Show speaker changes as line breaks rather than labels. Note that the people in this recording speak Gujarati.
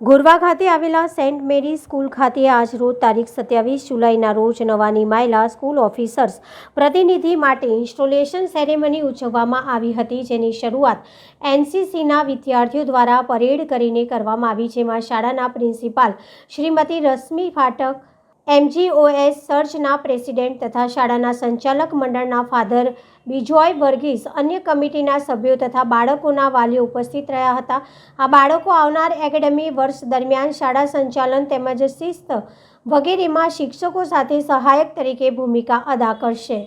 ગોરવા ખાતે આવેલા સેન્ટ મેરી સ્કૂલ ખાતે આજ રોજ તારીખ સત્યાવીસ જુલાઈના રોજ નવા નિમાયેલા સ્કૂલ ઓફિસર્સ પ્રતિનિધિ માટે ઇન્સ્ટોલેશન સેરેમની ઉજવવામાં આવી હતી. જેની શરૂઆત એનસીસીના વિદ્યાર્થીઓ દ્વારા પરેડ કરીને કરવામાં આવી. જેમાં શાળાના પ્રિન્સિપાલ શ્રીમતી રશ્મિ ફાટક એમજીઓએસ સર્ચના પ્રેસિડેન્ટ તથા શાળાના સંચાલક મંડળના ફાધર બિજોય વર્ગીસ અન્ય કમિટીના સભ્યો તથા બાળકોના વાલીઓ ઉપસ્થિત રહ્યા હતા. આ બાળકો આવનાર એકેડમી વર્ષ દરમિયાન શાળા સંચાલન તેમજ શિસ્ત વગેરેમાં શિક્ષકો સાથે સહાયક તરીકે ભૂમિકા અદા કરશે.